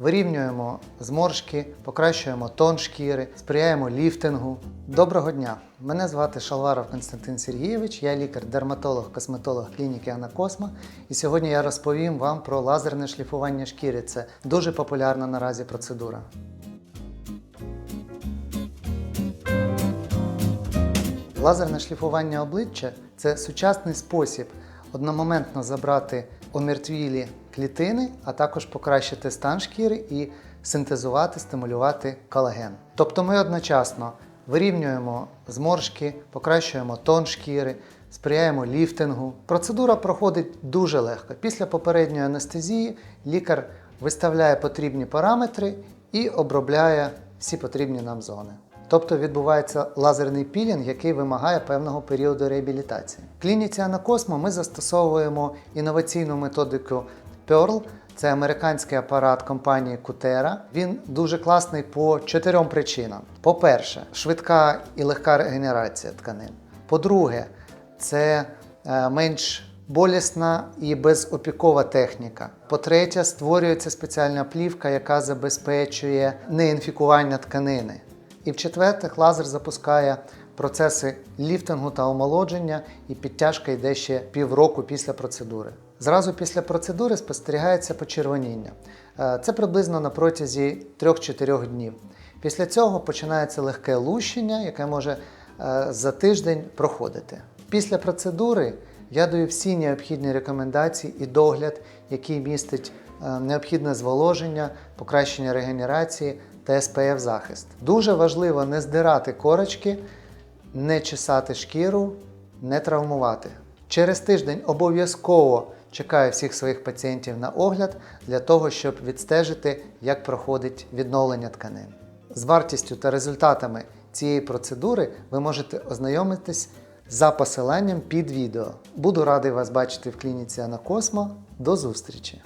вирівнюємо зморшки, покращуємо тон шкіри, сприяємо ліфтингу. Доброго дня! Мене звати Шалваров Константин Сергійович, я лікар-дерматолог, косметолог клініки Анакосма. І сьогодні я розповім вам про лазерне шліфування шкіри. Це дуже популярна наразі процедура. Лазерне шліфування обличчя це сучасний спосіб одномоментно забрати омертвілі клітини, а також покращити стан шкіри і синтезувати, стимулювати колаген. Тобто ми одночасно вирівнюємо зморшки, покращуємо тон шкіри, сприяємо ліфтингу. Процедура проходить дуже легко. Після попередньої анестезії лікар виставляє потрібні параметри і обробляє всі потрібні нам зони. Тобто відбувається лазерний пілінг, який вимагає певного періоду реабілітації. В клініці Анакосмо ми застосовуємо інноваційну методику Pearl. Це американський апарат компанії Kutera. Він дуже класний по чотирьом причинам. По-перше, швидка і легка регенерація тканин. По-друге, це е, менш болісна і безопікова техніка. По-третє, створюється спеціальна плівка, яка забезпечує неінфікування тканини. І в-четвертих, лазер запускає процеси ліфтингу та омолодження, і підтяжка йде ще півроку після процедури. Зразу після процедури спостерігається почервоніння. Е, Це приблизно на протязі 3-4 днів. Після цього починається легке лущення, яке може е, за тиждень проходити. Після процедури я даю всі необхідні рекомендації і догляд, який містить е, необхідне зволоження, покращення регенерації та SPF захист. Дуже важливо не здирати корочки, не чесати шкіру, не травмувати. Через тиждень обов'язково чекаю всіх своїх пацієнтів на огляд для того, щоб відстежити, як проходить відновлення тканин. З вартістю та результатами цієї процедури ви можете ознайомитись за посиланням під відео. Буду радий вас бачити в клініці Анакосмо. До зустрічі!